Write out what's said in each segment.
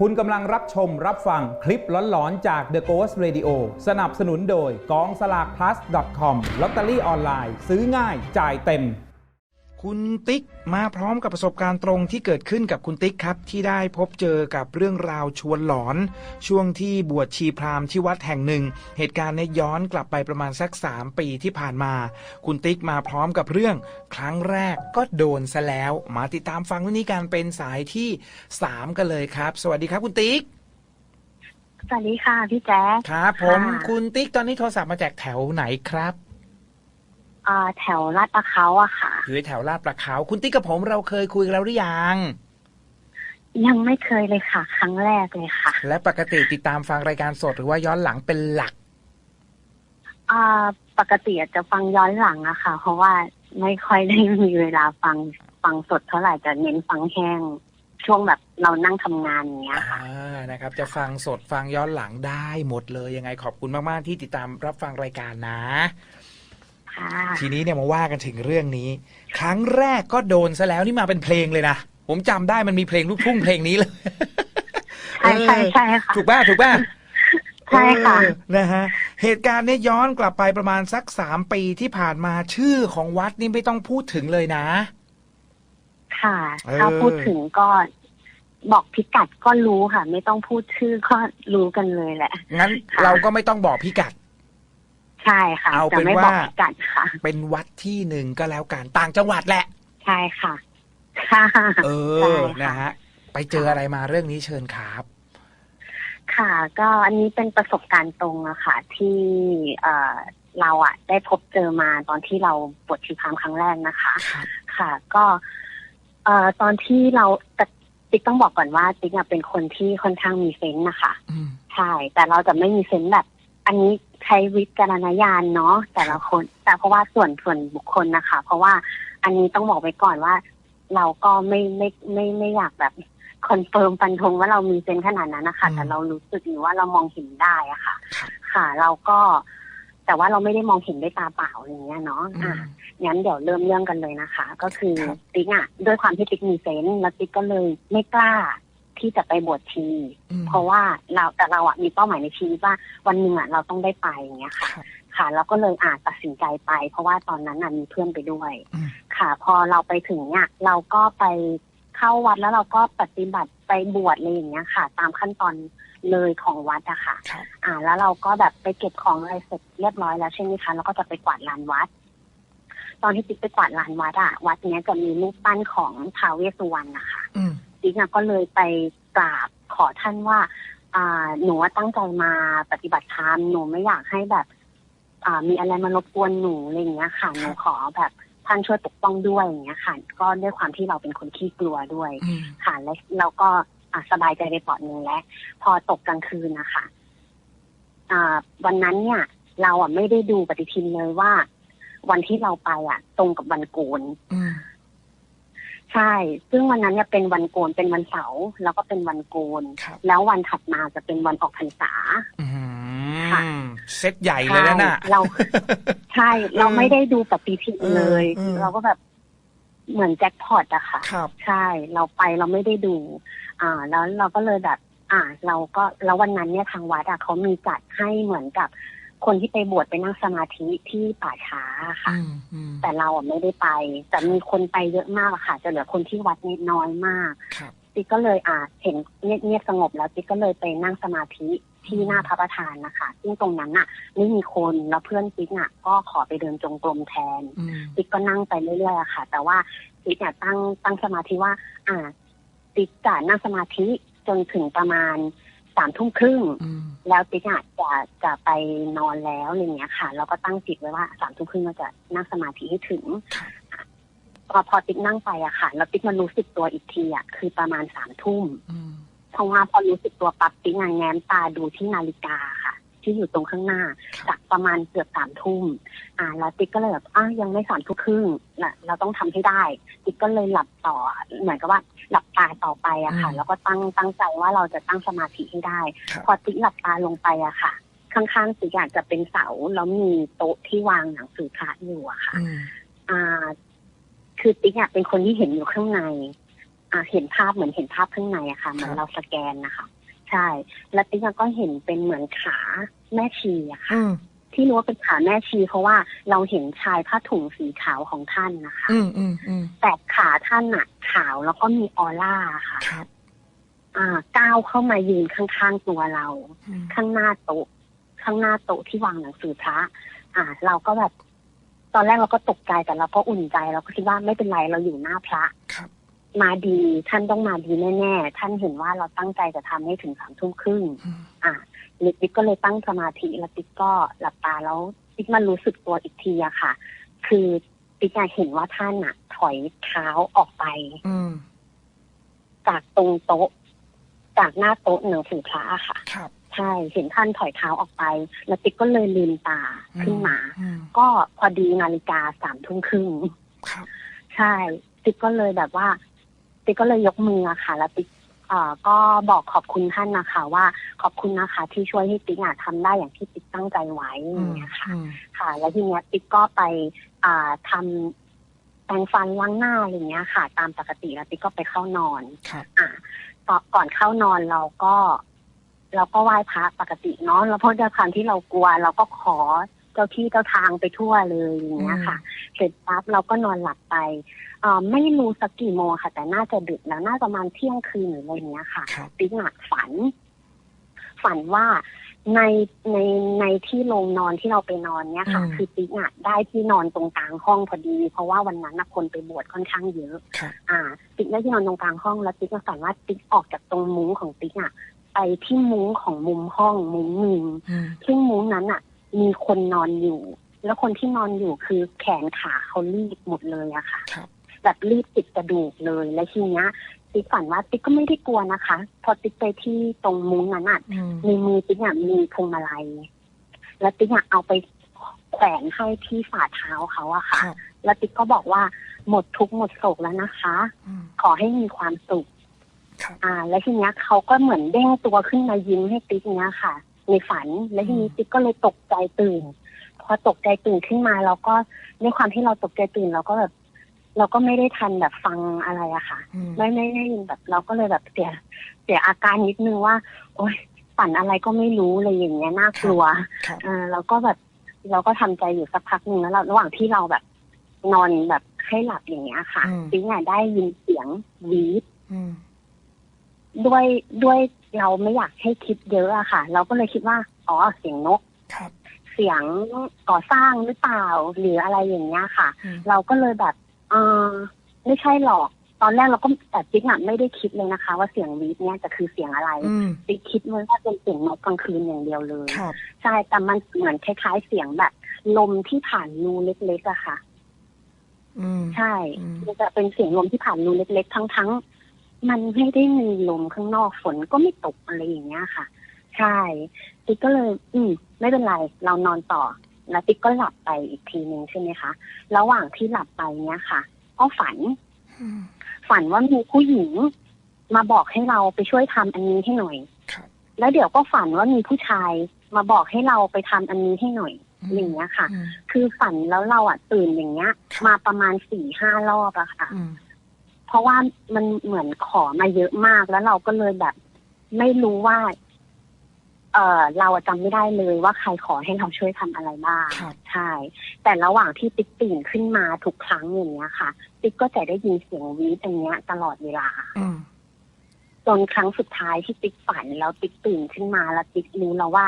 คุณกำลังรับชมรับฟังคลิปหลอนๆ จาก The Ghost Radio สนับสนุนโดยกองสลาก plus com ลอตเตอรี่ออนไลน์ ซื้อง่ายจ่ายเต็ม คุณติ๊กมาพร้อมกับประสบการณ์ตรงที่เกิดขึ้นกับคุณติ๊กครับ ที่ได้พบเจอกับเรื่องราวชวนหลอน ช่วงที่บวชชีพราหมณ์ที่วัดแห่งหนึ่ง เหตุการณ์เนี้ย้อนกลับไปประมาณสัก3ปีที่ผ่านมา คุณติ๊กมาพร้อมกับเรื่อง ครั้งแรกก็โดนซะแล้ว มาติดตามฟังเรื่องนี้การเป็นสายที่3กันเลยครับ สวัสดีครับคุณติ๊กสวัสดีค่ะพี่แจ๊คครับผมค่ะคุณติ๊กตอนนี้โทรศัพท์มาจากแถวไหนครับอ่า แถวลาดประเขาอะค่ะอยู่แถวลาดประเขาคุณติ๊กกับผมเราเคยคุยกันแล้วหรือยังยังไม่เคยเลยค่ะ ครั้งแรกเลยค่ะ และปกติติดตามฟังรายการสดหรือว่าย้อนหลังเป็นหลักอ่าปกติอาจจะฟังย้อนหลังอะค่ะ เพราะว่าไม่ค่อยได้มีเวลาฟังฟังสดเท่าไหร่จะเน้นฟังแห้งช่วงแบบเรานั่งทำงานอย่างเงี้ยค่ะอ่านะครับ จะฟังสดฟังย้อนหลังได้หมดเลยยังไงขอบคุณมาก ๆ ที่ติดตามรับฟังรายการนะ ค่ะ ทีนี้เนี่ยมาว่ากันถึงเรื่องนี้ ครั้งแรกก็โดนซะแล้วนี่มาเป็นเพลงเลยนะ ผมจำได้มันมีเพลงลูกทุ่งเพลงนี้เลยใช่ใช่ใช่ค่ะ ถูกป่ะถูกป่ะใช่ค่ะ เออนะฮะเหตุการณ์เนี่ยย้อนกลับไปประมาณสักสามปีที่ผ่านมาชื่อของวัดนี่ไม่ต้องพูดถึงเลยนะ ค่ะ เออ ถ้าพูดถึงก็บอกพิกัดก็รู้ค่ะ ไม่ต้องพูดชื่อก็รู้กันเลยแหละ งั้นค่ะเราก็ไม่ต้องบอกพิกัด ใช่ค่ะเอาจะเป็นไม่ว่าบอกพิกัดค่ะ เป็นวัดที่หนึ่งก็แล้วกันต่างจังหวัดแหละ ใช่ค่ะค่ะ เอใช่อ ค่ะ นะฮะ ไปเจออะไรมาเรื่องนี้เชิญครับ ค่ะ ก็อันนี้เป็นประสบการณ์ตรงอะค่ะ ที่เอ่อเราอะได้พบเจอมาตอนที่เราบวชชีพรามครั้งแรกนะคะ ครับ ค่ะ ก็เอ่อตอนที่เราแต่ติ๊กต้องบอกก่อนว่าติ๊กอะเป็นคนที่ค่อนข้างมีเซนส์นะคะ อืม ใช่ แต่เราจะไม่มีเซนส์แบบ อันนี้ใช้วิจารณญาณเนาะแต่ละคน แต่เพราะว่าส่วนส่วนบุคคลนะคะ เพราะว่าอันนี้ต้องบอกไว้ก่อนว่า เราก็ไม่ไม่ไม่ไม่อยากแบบคอนเฟิร์มฟันธงว่าเรามีเซนส์ขนาดนั้นนะคะอืมแต่เรารู้สึกอยู่ว่าเรามองเห็นได้อะค่ะครับค่ะ เราก็แต่ว่าเราไม่ได้มองเห็นด้วยตาเปล่าอย่างเงี้ยเนาะอือะมงั้นเดี๋ยวเริ่มเรื่องกันเลยนะคะ ก็คือครับติ๊กอะด้วยความที่ติ๊กมีเซนส์แล้วติ๊กก็เลยไม่กล้า ที่จะไปบวชชีอืมเพราะว่าเราแต่เราอะมีเป้าหมายในชีวิตว่าวันหนึ่งอะเราต้องได้ไปอย่างเงี้ยคค่ะรับค่ะ เราก็เลยอาจตัดสินใจไป เพราะว่าตอนนั้นน่ะมีเพื่อนไปด้วยอืมค่ะ พอเราไปถึงเนี่ยเราก็ไปเข้าวัดแล้วเราก็ปฏิบัติไปบวชอะไรอย่างเงี้ยค่ะ ตามขั้นตอนเลยของวัดอะค่ะครับอ่า แล้วเราก็แบบไปเก็บของอะไรเสร็จเรียบร้อยแล้วใช่ไหมคะแล้วก็จะไปกวาดลานวัด ตอนที่ติ๊กไปกวาดลานวัดอะวัดเนี้ยจะมีรูปปั้นของท้าวเวสสุวรรณนะคะอืม ติ๊กอะก็เลยไปกราบขอท่านว่าอ่าหนูว่าตั้งใจมาปฏิบัติธรรมหนูไม่อยากให้แบบอ่ามีอะไรมารบกวนหนูอะไรอย่างเงี้ยค่ะหนูขอแบบท่านช่วยปกป้องด้วยอย่างเงี้ยค่ะ ก็ด้วยความที่เราเป็นคนขี้กลัวด้วยอืมค่ะและเราก็อะสบายใจไปปลอดหนึ่งแล้วพอตกกลางคืนนะคะอ่าวันนั้นเนี่ย เราอะไม่ได้ดูปฏิทินเลยว่า วันที่เราไปอะ ตรงกับวันโกนอืม ใช่ ซึ่งวันนั้นเนี่ยเป็นวันโกนเป็นวันเสาร์แล้วก็เป็นวันโกน ครับ แล้ววันถัดมาจะเป็นวันออกพรรษา อืค่ะมเซตใหญ่เลยนะน่ะ ใช่เรา ใช่ เราไม่ได้ดูปฏิทินเลย เออเออ เราก็แบบเหมือนแจ็คพอตอะค่ะ ครับ ใช่ เราไปเราไม่ได้ดู อ่า แล้วเราก็เลยแบบ อ่า เราก็แล้ววันนั้นเนี่ยทางวัดอะเขามีจัดให้เหมือนกับ คนที่ไปบวชไปนั่งสมาธิที่ป่าช้าค่ะอืมอืมแต่เราอะไม่ได้ไป แต่มีคนไปเยอะมากอะค่ะ จะเหลือคนที่วัดนิดน้อยมากครับติ๊กก็เลยอ่าเห็นเงียบเงียบสงบแล้วติ๊กก็เลยไปนั่งสมาธิที่หน้าพระประธานนะคะ ซึ่งตรงนั้นน่ะ ไม่มีคนแล้วเพื่อนติ๊กน่ะ ก็ขอไปเดินจงกรมแทนอืมติ๊กก็นั่งไปเรื่อยๆอะค่ะ แต่ว่าติ๊กเนี่ยตั้งตั้งสมาธิว่า อ่าติ๊กจะนั่งสมาธิจนถึงประมาณ สามทุ่มครึ่งอืมแล้วติ๊กอะจะจะไปนอนแล้วอะไรเงี้ยค่ะแล้วก็ตั้งจิตไว้ว่าสามทุ่มครึ่งเราจะนั่งสมาธิให้ถึงครับพอพอติ๊กนั่งไปอะค่ะ แล้วติ๊กมันรู้สึกตัวอีกทีอะคือประมาณสามทุ่มอืมเพราะว่าพอรู้สึกตัวปั๊บติ๊กงานแง้มตาดูที่นาฬิกาค่ะ ที่อยู่ตรงข้างหน้าครับจากประมาณเกือบสามทุ่มอ่าแล้วติ๊กก็เลยแบบอ้าวยังไม่สามทุ่มครึ่งนะเราต้องทำให้ได้ ติ๊กก็เลยหลับต่อเหมือนกับว่าหลับตาต่อไปอะค่ะ แล้วก็ตั้งตั้งใจว่าเราจะตั้งสมาธิให้ได้ครับพอติ๊กหลับตาลงไปอะค่ะ ข้างๆติ๊กอะจะเป็นเสาแล้วมีโต๊ะที่วางหนังสือพระอยู่อะค่ะอืมอ่า คือติ๊กอะเป็นคนที่เห็นอยู่ข้างใน อ่า เห็นภาพเหมือนเห็นภาพข้างในอะค่ะเหมือนครับเราสแกนนะคะ ใช่ แล้วติ๊กอะก็เห็นเป็นเหมือนขาแม่ชีอะค่ะอืมที่รู้ว่าเป็นขาแม่ชีเพราะว่าเราเห็นชายผ้าถุงสีขาวของท่านนะคะอืมอืมอืมแต่ขาท่านอะขาวแล้วก็มีออร่าค่ะครับอ่าก้าวเข้ามายืนข้างๆตัวเราอืมข้างหน้าโต๊ะข้างหน้าโต๊ะที่วางหนังสือพระอ่า เราก็แบบ ตอนแรกเราก็ตกใจแต่เราก็อุ่นใจเราก็คิดว่าไม่เป็นไรเราอยู่หน้าพระครับ มาดี ท่านต้องมาดีแน่ๆ ท่านเห็นว่าเราตั้งใจจะทำให้ถึงสามทุ่มครึ่งอืมอะลิติ๊กก็เลยตั้งสมาธิแล้วติ๊กก็หลับตาแล้วติ๊กมันรู้สึกตัวอีกทีอะค่ะ คือติ๊กอะเห็นว่าท่านอะถอยเท้าออกไปอืมจากตรงโต๊ะ จากหน้าโต๊ะหนังสือพระอะค่ะครับใช่เห็นท่านถอยเท้าออกไป แล้วติ๊กก็เลยลืมตาขึ้นมาอืมก็พอดีนาฬิกาสามทุ่มครึ่งครับใช่ ติ๊กก็เลยแบบว่า ติ๊กก็เลยยกมืออะค่ะ แล้วติ๊กเอ่อก็บอกขอบคุณท่านนะคะ ว่าขอบคุณนะคะที่ช่วยให้ติ๊กอะทำได้อย่างที่ติ๊กตั้งใจไว้อย่างเงี้ยค่ะอืมค่ะ แล้วทีเนี้ยติ๊กก็ไปอ่าทำแปรงฟันล้างหน้าอะไรเงี้ยค่ะ ตามปกติแล้วติ๊กก็ไปเข้านอนครับอ่าต่อก่อนเข้านอนเราก็เราก็ไหว้พระปกติเนาะแล้วเพราะด้วยความที่เรากลัว เราก็ขอ เจ้าที่เจ้าทางไปทั่วเลยอย่างเงี้ยค่ะ เสร็จปั๊บเราก็นอนหลับไปเอ่อไม่รู้สักกี่โมงค่ะ แต่น่าจะดึกแล้วน่าจะประมาณเที่ยงคืนหรืออะไรอย่างเงี้ยค่ะครับติ๊กหนักฝัน ฝันว่าในในในที่โรงนอนที่เราไปนอนเนี่ยค่ะอืมคือติ๊กอะได้ที่นอนตรงกลางห้องพอดี เพราะว่าวันนั้นน่ะคนไปบวชค่อนข้างเยอะครับอ่าติ๊กได้ที่นอนตรงกลางห้องแล้วติ๊กก็ฝันว่าติ๊กออกจากตรงมุ้งของติ๊กอะไปที่มุ้งของมุมห้องมุ้งหนึ่งอืมซึ่งมุ้งนั้นอะ มีคนนอนอยู่ แล้วคนที่นอนอยู่คือแขนขาเขารีบหมดเลยอะค่ะครับแบบรีบติดกระดูกเลย แล้วทีเนี้ยติ๊กฝันว่าติ๊กก็ไม่ได้กลัวนะคะ พอติ๊กไปที่ตรงมุ้งนั้นอะอืมในมือติ๊กเนี่ยมีพวงมาลัย แล้วติ๊กเนี่ยเอาไปแขวนให้ที่ฝ่าเท้าเขาอะค่ะครับแล้วติ๊กก็บอกว่าหมดทุกข์หมดโศกแล้วนะคะอืมขอให้มีความสุขครับอ่า แล้วทีเนี้ยเขาก็เหมือนเด้งตัวขึ้นมายิ้มให้ติ๊กเนี้ยค่ะ ในฝัน แล้วทีนี้ติ๊กก็เลยตกใจตื่น พอตกใจตื่นขึ้นมาเราก็ในความที่เราตกใจตื่นเราก็แบบ เราก็ไม่ได้ทันแบบฟังอะไรอะค่ะอืมไม่ไม่ได้ยินแบบเราก็เลยแบบเสียเสียอาการนิดนึงว่า โอ๊ยฝันอะไรก็ไม่รู้เลยอย่างเงี้ยน่ากลัวครับเออเราก็แบบเราก็ทำใจอยู่สักพักหนึ่งแล้วเราระหว่างที่เราแบบนอนแบบให้หลับอย่างเงี้ยค่ะอืมปิ๊งอะได้ยินเสียงหวีดอืมด้วยด้วย เราไม่อยากให้คิดเยอะอะค่ะ เราก็เลยคิดว่าอ๋อเสียงนกครับ เสียงก่อสร้างหรือเปล่าหรืออะไรอย่างเงี้ยค่ะอืมเราก็เลยแบบเออไม่ใช่หรอก ตอนแรกเราก็แต่จิ๊กอะไม่ได้คิดเลยนะคะ ว่าเสียงหวีดเนี่ยจะคือเสียงอะไรอืมจิ๊กคิดว่าเป็นเสียงนกกลางคืนอย่างเดียวเลยครับใช่แต่มันเหมือนคล้ายๆเสียงแบบ ลมที่ผ่านรูเล็กๆอะค่ะอืมใช่อืมมันจะเป็นเสียงลมที่ผ่านรูเล็กๆ ทั้งๆ มันไม่ได้มีลมข้างนอกฝนก็ไม่ตกอะไรอย่างเงี้ยค่ะ ใช่ ติ๊กก็เลย อืม ไม่เป็นไร เรานอนต่อ แล้วติ๊กก็หลับไปอีกทีหนึ่งใช่ไหมคะ ระหว่างที่หลับไปเนี้ยค่ะก็ฝันอืมฝันว่ามีผู้หญิงมาบอกให้เราไปช่วยทำอันนี้ให้หน่อยครับแล้วเดี๋ยวก็ฝันว่ามีผู้ชายมาบอกให้เราไปทำอันนี้ให้หน่อยอย่างเงี้ยค่ะอืมคือฝันแล้วเราอะตื่นอย่างเงี้ยครับมาประมาณสี่ห้ารอบอะค่ะอืม เพราะว่ามันเหมือนขอมาเยอะมากแล้วเราก็เลยแบบ ไม่รู้ว่า เออเราอะจำไม่ได้เลยว่าใครขอให้เราช่วยทำอะไรบ้างครับใช่ แต่ระหว่างที่ติ๊กตื่นขึ้นมาทุกครั้งอย่างเงี้ยค่ะ ติ๊กก็จะได้ยินเสียงวีดอันเนี้ย ตลอดเวลาอืมจนครั้งสุดท้ายที่ติ๊กฝันแล้วติ๊กตื่นขึ้นมาแล้วติ๊กรู้แล้วว่า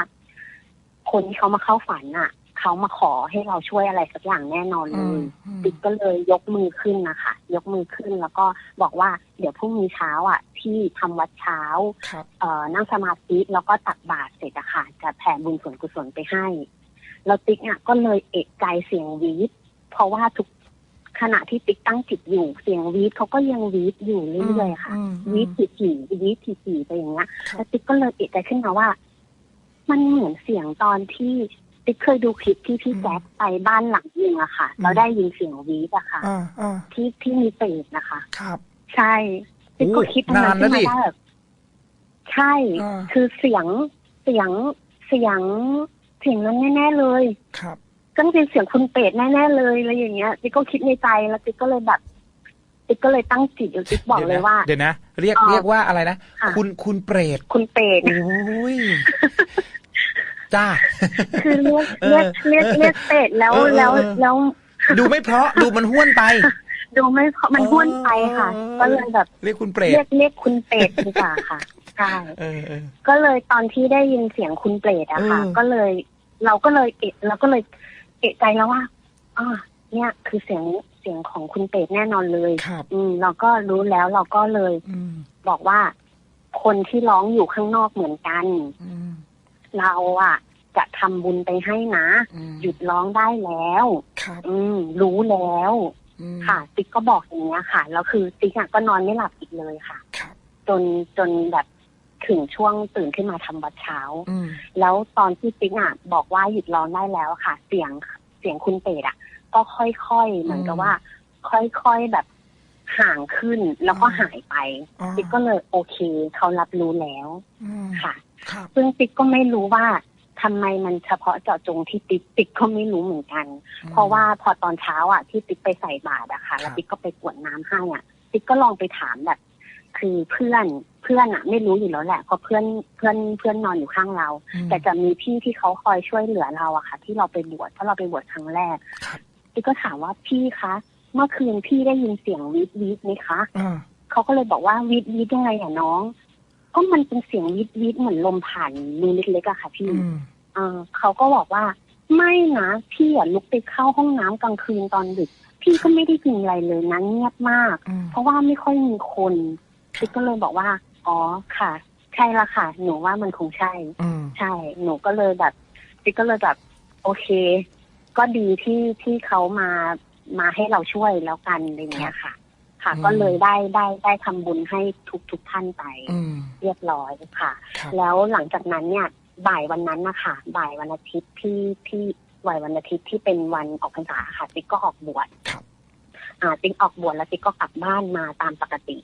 คนที่เขามาเข้าฝันอะ เขามาขอให้เราช่วยอะไรสักอย่างแน่นอนเลอืมยอืมติ๊กก็เลยยกมือขึ้นนะคะ ยกมือขึ้นแล้วก็บอกว่าเดี๋ยวพรุ่งนี้เช้าอะ ที่ทำวัดเช้าครับเอ่อนั่งสมาธิแล้วก็ตักบาตรเสร็จอะค่ะจะแผ่บุญส่วนกุศลไปให้แล้วติ๊กอะก็เลยเอกใจเสียงวีดเพราะว่าทุกขณะที่ติ๊กตั้งจิตอยู่เสียงวีดเขาก็ยังวีดอยู่เรื่อยๆค่ะอืมอืมวีดถี่ๆวีดถี่ๆไปอย่างเงี้ยครับแล้วติ๊กก็เลยเอกใจขึ้นมาว่า มันเหมือนเสียงตอนที่ ติ๊กเคยดูคลิปที่พี่แจ๊คไปบ้านหลังหนึงอะค่ะแล้วได้ยินเสียงวีดอะค่ะอ่าอ่าที่ที่มีเศษนะคะ ครับ ใช่ติ๊กก็คิดอันนั้นนานแล้วขึ้นดิมาได้แบบใช่อ่าคือเสียงเสียงเสียงเสียงนั้นแน่ๆเลย ครับก็เป็นเสียงคุณเป็ดแน่ๆเลยอะไรอย่างเงี้ยติ๊กก็คิดในใจแล้วติ๊กก็เลยแบบติ๊กก็เลยตั้งจิตอยู่ติ๊กบอกเลยว่าเดี๋ยวนะ เรียกเอ่อเรียกว่าอะไรนะค่ะคุณคุณเปรตคุณเปรตโอ้ย จ้า คือเรียกเอเรียอกเรียกเรียกเปรตแล้วเออเออแล้วเออแล้วดูไม่เพราะดูมันห้วนไป ดูไม่เพราะมันห้วนไปค่ะเออก็เลยแบบเรียกคุณเปรตเรียกเรียกคุณเปรตดีกว่าค่ะใช่เออเออก็เลยตอนที่ได้ยินเสียงคุณเปรตอะค่ะเออก็เลย เราก็เลยเอะเราก็เลยเอะใจแล้วว่าอ่าเนี่ย คือเสียงเสียงของคุณเปรตแน่นอนเลยครับอืมเราก็รู้แล้วเราก็เลยอืมบอกว่าคนที่ร้องอยู่ข้างนอกเหมือนกันอืม เราอะจะทำบุญไปให้นะอืมหยุดร้องได้แล้วครับอืมรู้แล้วอืมค่ะ ติ๊กก็บอกอย่างเงี้ยค่ะแล้วคือติ๊กอะก็นอนไม่หลับอีกเลยค่ะครับจนจนแบบถึงช่วงตื่นขึ้นมาทำวัดเช้าอืมแล้วตอนที่ติ๊กอะบอกว่าหยุดร้องได้แล้วค่ะ เสียงเสียงคุณเปรตอะ ก็ค่อยๆเหมือนกับว่า ค่อยๆแบบห่างขึ้นแล้วก็หายไปอ๋อติ๊กก็เลยโอเค เขารับรู้แล้วอืมค่ะครับ ซึ่งติ๊กก็ไม่รู้ว่าทำไมมันเฉพาะเจาะจงที่ติ๊กติ๊กก็ไม่รู้เหมือนกัน เพราะว่าพอตอนเช้าอะที่ติ๊กไปใส่บาตรอะค่ะแล้วติ๊กก็ไปกรวดน้ำให้อะ ติ๊กก็ลองไปถามแบบ คือเพื่อนเพื่อนอะ ไม่รู้อยู่แล้วแหละเพราะเพื่อนเพื่อนเพื่อนนอนอยู่ข้างเราอืมแต่จะมีพี่ที่เขาคอยช่วยเหลือเราอะค่ะ ที่เราไปบวชเพราะเราไปบวชครั้งแรกครับติ๊กก็ถามว่าพี่คะเมื่อคืนพี่ได้ยินเสียงวีดวีดไหมคะอ่าเขาก็เลยบอกว่าวีดวีดยังไงอะน้อง ก็มันเป็นเสียงวีดวีดเหมือนลมผ่านรูเล็กๆอะค่ะพี่อืมเออเขาก็บอกว่าไม่นะพี่อะลุกไปเข้าห้องน้ำกลางคืนตอนดึก พี่ก็ไม่ได้ยินอะไรเลยนะเงียบมากอืมเพราะว่าไม่ค่อยมีคนติ๊กก็เลยบอกว่า อ๋อค่ะ ใช่ละค่ะ หนูว่ามันคงใช่อืมใช่ หนูก็เลยแบบติ๊กก็เลยแบบโอเค ก็ดีที่ที่เขามามาให้เราช่วยแล้วกันอะไรอย่างเงี้ยค่ะ ค่ะอืมก็เลยได้ได้ได้ทำบุญให้ทุกทุกท่านไป อืม เรียบร้อยค่ะครับแล้วหลังจากนั้นเนี่ยบ่ายวันนั้นนะคะบ่ายวันอาทิตย์ที่ที่บ่ายวันอาทิตย์ที่เป็นวันออกพรรษาค่ะติ๊กก็ออกบวชครับอ่าติ๊กออกบวชแล้วติ๊กก็กลับบ้านมาตามปกติ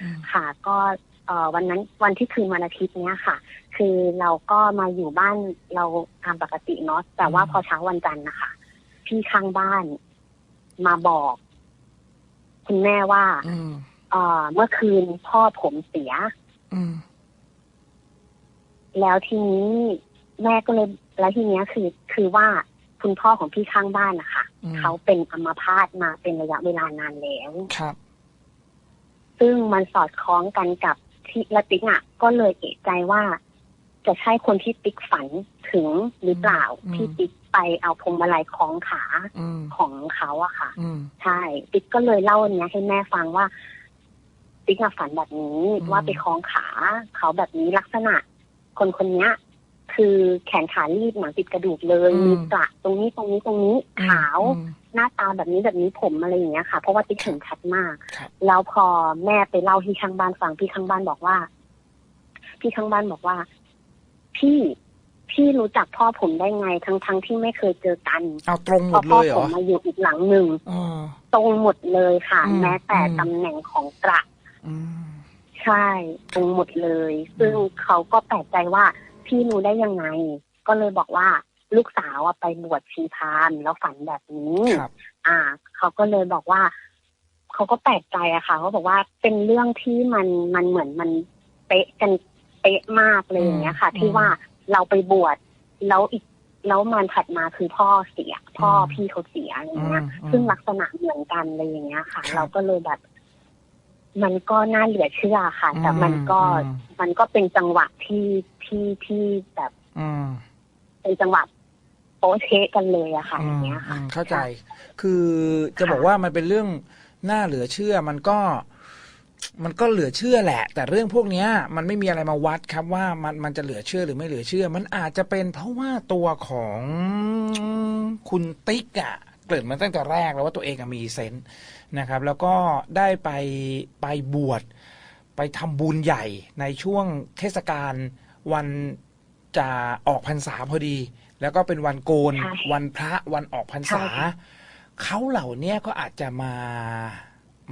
อืมค่ะ ก็เอ่อวันนั้นวันที่คืนวันอาทิตย์เนี้ยค่ะ คือเราก็มาอยู่บ้านเราตามปกติเนาะแต่ว่าอืมพอเช้าวันจันทร์นะคะพี่ข้างบ้านมาบอก คุณแม่ว่าอืมเอ่อเมื่อคืนพ่อผมเสียอืม แล้วทีนี้แม่ก็เลยแล้วทีเนี้ยคือ คือว่าคุณพ่อของพี่ข้างบ้านนะคะอืมเขาเป็นอัมพาตมาเป็นระยะเวลานานแล้วครับ ซึ่งมันสอดคล้องกันกับที่ละติ๊กอะ ก็เลยเอะใจว่า จะใช่คนที่ติ๊กฝันถึงหรือเปล่าอืมที่ติ๊กไปเอาพวงมาลัยคล้องขาอืมของเขาอะค่ะอืมใช่ ติ๊กก็เลยเล่าอันเนี้ยให้แม่ฟังว่า ติ๊กอะฝันแบบนี้อืมว่าไปคล้องขาเขาแบบนี้ลักษณะ คนคนเนี้ยคือแขนขาลีบหนังติดกระดูกเลยอืมมีกระตรงนี้ตรงนี้ตรงนี้ขาวอืมหน้าตาแบบนี้แบบนี้ผมอะไรอย่างเงี้ยค่ะ เพราะว่าติ๊กเห็นชัดมากครับแล้วพอแม่ไปเล่าที่ข้างบ้านฟังพี่ข้างบ้านบอกว่า พี่ข้างบ้านบอกว่า พี่พี่รู้จักพ่อผมได้ไงทั้งทั้งที่ไม่เคยเจอกันเอาตรงหเพมราะดพ่เลอยเหรผอมมาอยู่อีกหลังหนึ่งอ๋อตรงหมดเลยค่ะอืมแม้แต่อืมตำแหน่งของกระ อืมใช่ตรงหมดเลย ซึ่งเขาก็แปลกใจว่าพี่รู้ได้ยังไง ก็เลยบอกว่าลูกสาวอะไปบวชชีพราหมณ์แล้วฝันแบบนี้ครับอ่า เขาก็เลยบอกว่า เขาก็แปลกใจอะค่ะเขาบอกว่าเป็นเรื่องที่มันมันเหมือนมันเป๊ะกันเป๊ะมากเลยอย่างเงี้ยค่ะอืมที่ว่าเราไปบวชแล้วอีกแล้วมันถัดมาคือพ่อเสีย พ่ออมพี่เขาเสียอะไรอืมเงี้ยอืมซึ่งลักษณะเหมือนกันเลยอย่างเงี้ยค่ะครับเราก็เลยแบบ มันก็น่าเหลือเชื่อค่ะ แต่อืมมันก็อืมมันก็เป็นจังหวะที่ที่ที่แบบอืมเป็นจังหวะโป๊ะเชะกันเลยอะค่ะอือมย่างเงี้ยค่ะอืมเข้าใจ คือจะบอกว่ามันเป็นเรื่องน่าเหลือเชื่อ มันก็ มันก็เหลือเชื่อแหละ แต่เรื่องพวกเนี้ยมันไม่มีอะไรมาวัดครับว่ามันมันจะเหลือเชื่อหรือไม่เหลือเชื่อ มันอาจจะเป็นเพราะว่าตัวของคุณติ๊กอะ เกริดมาตั้งแต่แรกแล้วว่าตัวเองอะมีเซนส์นะครับ แล้วก็ได้ไปไปบวชไปทำบุญใหญ่ในช่วงเทศกาลวันจะออกพรรษาพอดี แล้วก็เป็นวันโกนใช่วันพระวันออกพรรษาใช่ค่ะเขาเหล่าเนี้ยก็อาจจะมา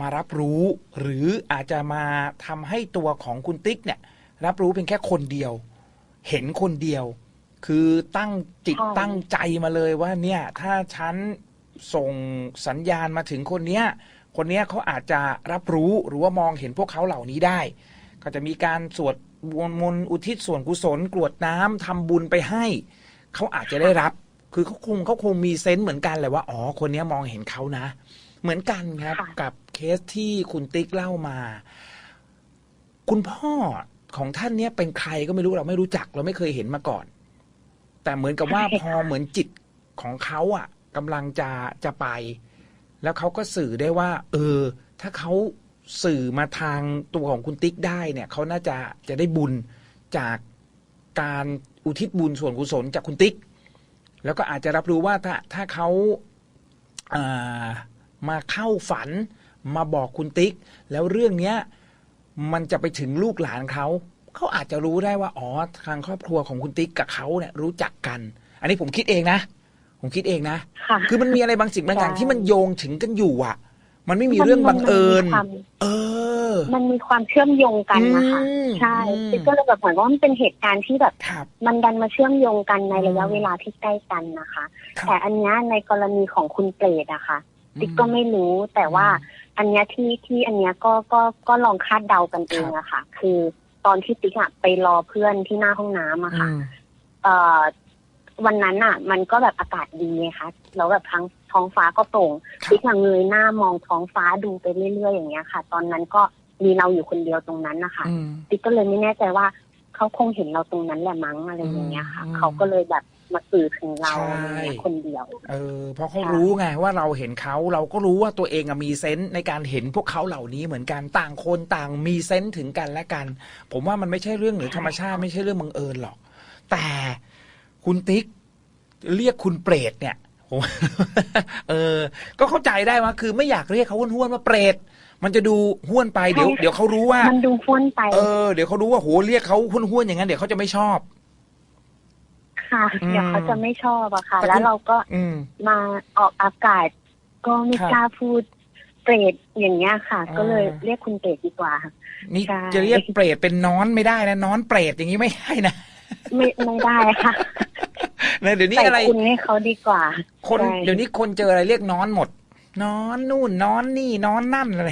มารับรู้ หรืออาจจะมาทำให้ตัวของคุณติ๊กเนี่ย รับรู้เป็นแค่คนเดียว เห็นคนเดียว คือตั้งจิตใช่ตั้งใจมาเลยว่าเนี่ย ถ้าฉัน ส่งสัญญาณมาถึงคนเนี้ย คนเนี้ยเขาอาจจะรับรู้หรือว่ามองเห็นพวกเขาเหล่านี้ได้ ก็จะมีการสวดมนต์อุทิศส่วนกุศลกรวดน้ำทำบุญไปให้เขาอาจจะได้รับ คือเขาคงเขาคงมีเซนส์เหมือนกันแหละว่าอ๋อคนเนี้ยมองเห็นเขานะ เหมือนกันครับค่ะกับเคสที่คุณติ๊กเล่ามา คุณพ่อของท่านเนี้ยเป็นใครก็ไม่รู้เราไม่รู้จักเราไม่เคยเห็นมาก่อน แต่เหมือนกับว่าใช่พค่ะอเหมือนจิตของเขาอะ กำลังจะจะไป แล้วเขาก็สื่อได้ว่า เออ ถ้าเขาสื่อมาทางตัวของคุณติ๊กได้เนี่ยเขาน่าจะจะได้บุญจากการอุทิศบุญส่วนกุศลจากคุณติ๊ก แล้วก็อาจจะรับรู้ว่าถ้าถ้าเขาอามาเข้าฝันมาบอกคุณติ๊ก แล้วเรื่องเนี้ยมันจะไปถึงลูกหลานเขาเขาอาจจะรู้ได้ว่าอ๋อทางครอบครัวของคุณติ๊กกับเขาเนี่ยรู้จักกัน อันนี้ผมคิดเองนะ ผมคิดเองนะค่ะ คือมันมีอะไรบางสิ่งบางอย่างใช่ ที่มันโยงถึงกันอยู่อะ มันไม่มีเรื่องบังเอิญ มันมีความเออ มันมีความเชื่อมโยงกันนะคะอืมใช่อืมติ๊กก็เลยแบบเหมือนว่ามันเป็นเหตุการณ์ที่แบบ ครับ มันดันมาเชื่อมโยงกันในระยะอืมเวลาที่ใกล้กันนะคะ ครับ แต่อันเนี้ยในกรณีของคุณเปรตอะค่ะ ติ๊กก็ไม่รู้แต่ว่าอันเนี้ยที่ที่อันเนี้ยก็ก็ก็ลองคาดเดากันเองอะค่ะ คือตอนที่ติ๊กอะไปรอเพื่อนที่หน้าห้องน้ำอะอืค่ะมเอ่อ วันนั้นอะมันก็แบบอากาศดีไงคะแล้วแบบทั้งท้องฟ้าก็โปร่งครับติ๊กอะเงยหน้ามองท้องฟ้าดูไปเรื่อยๆอย่างเงี้ยค่ะ ตอนนั้นก็มีเราอยู่คนเดียวตรงนั้นนะคะอืมติ๊กก็เลยไม่แน่ใจว่าเขาคงเห็นเราตรงนั้นแหละมั้งอะไรอย่างเงี้ยค่ะอืมเขาก็เลยแบบมาสื่อถึงเราใช่อะไรเงี้ยคนเดียว เออ เพราะเขาใช่รู้ไงว่าเราเห็นเขาเราก็รู้ว่าตัวเองอะมีเซนส์ในการเห็นพวกเขาเหล่านี้เหมือนกันต่างคนต่างมีเซนส์ถึงกันและกัน ผมว่ามันไม่ใช่เรื่องเหนือธรรมชาติไม่ใช่เรื่องบังเอิญหรอก แต่ คุณติ๊ก เรียกคุณเปรตเนี่ยผมเออ ก็เข้าใจได้ว่าคือไม่อยากเรียกเขาห้วนๆว่าเปรตมันจะดูห้วนไปเดี๋ยวใช่เดี๋ยวเขารู้ว่ามันดูฟ้วนไปเออเดี๋ยวเขารู้ว่าโหเรียกเขาห้วนๆอย่างนั้นเดี๋ยวเขาจะไม่ชอบ ค่ะอืมเดี๋ยวเขาจะไม่ชอบอะค่ะแต่คุณแล้วเราก็อืมมาออกอากาศ ก็ไม่ครับกล้าพูดเปรตอย่างเงี้ยค่ะอ่าก็เลยเรียกคุณเปรตดีกว่านี่ใช่จะเรียกเปรตเป็นนอนไม่ได้นะนอนเปรตอย่างนี้ไม่ได้นะ ไม่ไม่ได้ค่ะนะเดี๋ยวนี้ใส่อะไรคุณให้เขาดีกว่า คนใช่เดี๋ยวนี้คนเจออะไรเรียกนอนหมด นอนนู่นนอนนี่นอนนั่นอะไร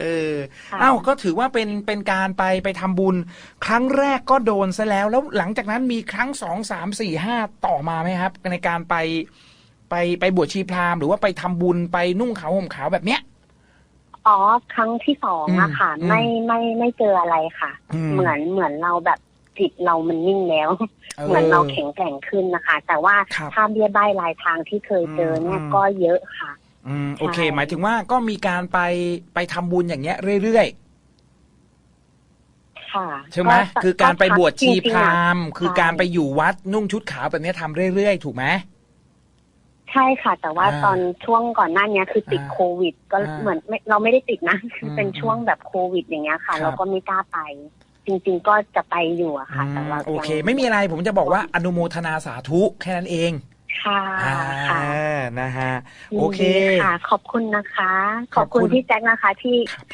เออค่ะเอ้าก็ถือว่าเป็นเป็นการไปไปทำบุญ ครั้งแรกก็โดนซะแล้ว แล้วหลังจากนั้นมีครั้งสองสามสี่ห้าต่อมาไหมครับ ในการไปไปไปบวชชีพราหมณ์หรือว่าไปทำบุญไปนุ่งขาวห่มขาวแบบเนี้ยอ๋อครั้งที่สองอะค่ะอืมไม่ไม่ไม่เจออะไรค่ะ เหมือนเหมือนเราแบบ จิตเรามันนิ่งแล้ว เหมือนเราแข็งแกร่งขึ้นนะคะ แต่ว่าครับถ้าเบี้ยใบายลายทางที่เคยเจอเนี่ยอืมก็เยอะค่ะ อืมโอเคใช่หมายถึงว่าก็มีการไปไปทำบุญอย่างเงี้ยเรื่อยๆค่ะใช่ไหมก็คือการไปบวชชีพจงๆราอะหมณ์คือใช่การไปอยู่วัดนุ่งชุดขาวแบบนี้ทำเรื่อยๆ ถูกไหมใช่ค่ะ แต่ว่าอ่าตอนช่วงก่อนหน้านี้คือติดอ่าโควิด ก็อ่าเหมือนไม่เราไม่ได้ติดนะ คืออมเป็นช่วงแบบโควิดอย่างเงี้ยค่ะครับเราก็ไม่กล้าไป จริง ๆ ก็จะไปอยู่อะค่ะแต่ว่าโอเคยังไม่มีอะไรผมจะบอกว่าอนุโมทนาสาธุแค่นั้นเองค่ะอ่าค่ะนะฮะยินโอเคดีค่ะ ขอบคุณนะคะขขออบบคุคุณณพี่แจ็คนะคะที่ครับ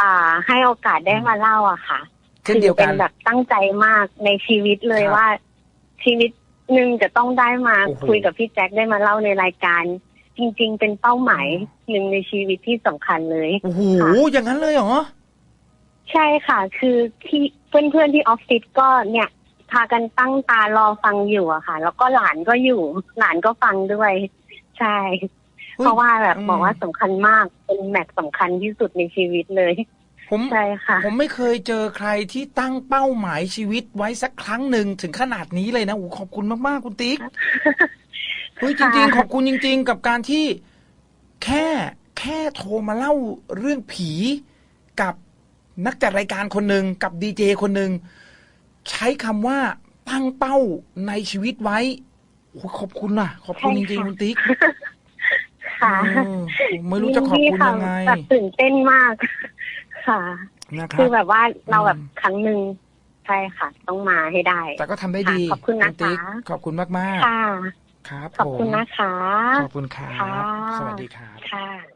อ่า ให้โอกาสได้มาเล่าอะค่ะเช่นเดียวเป็กันนแบบตั้งใจมากในชีวิตเลยครับว่าชีวิตหนึ่งจะต้องได้มาโอ้โหคุยกับพี่แจ็คได้มาเล่าในรายการ จริง ๆ เป็นเป้าหมายหนึ่งในชีวิตที่สำคัญเลยโอ้โหค่ะอย่างนั้นเลยเหรอ ใช่ค่ะ คือที่เพื่อนๆที่ออฟฟิศก็เนี่ยพากันตั้งตารอฟังอยู่อะค่ะ แล้วก็หลานก็อยู่ หลานก็ฟังด้วย ใช่เฮ้ยเพราะว่าแบบอืมบอกว่าสำคัญมากเป็นแมตช์สำคัญที่สุดในชีวิตเลยผมใช่ค่ะผมไม่เคยเจอใครที่ตั้งเป้าหมายชีวิตไว้สักครั้งหนึ่งถึงขนาดนี้เลยนะโอ้โหขอบคุณมากๆคุณติ๊กเฮ้ยจริง ๆ ขอบคุณจริง ๆ กับการที่แค่แค่โทรมาเล่าเรื่องผีกับ นักจัดรายการคนหนึ่งกับดีเจคนหนึ่งใช้คำว่าตั้งเป้าในชีวิตไว้โอ้โหขอบคุณนะขอบคุณจใช่ริงค่ะๆคุณติ๊กค่ะเออผมไม่รู้จะขอบคุณยังไงยินดีค่ะแบบตื่นเต้นมาก ค่ะ นะคคืรัอบแบบว่าเราแบบอืม ครั้งหนึ่งใช่ค่ะ ต้องมาให้ได้ แต่ก็ทำได้ดีค่ะขอบคุณนะคะ ติ๊กขอบคุณมากค่ะ ๆ ครับขอบคุณผมนะคะ ขอบคุณครับค่ะสวัสดีครับ ค่ะ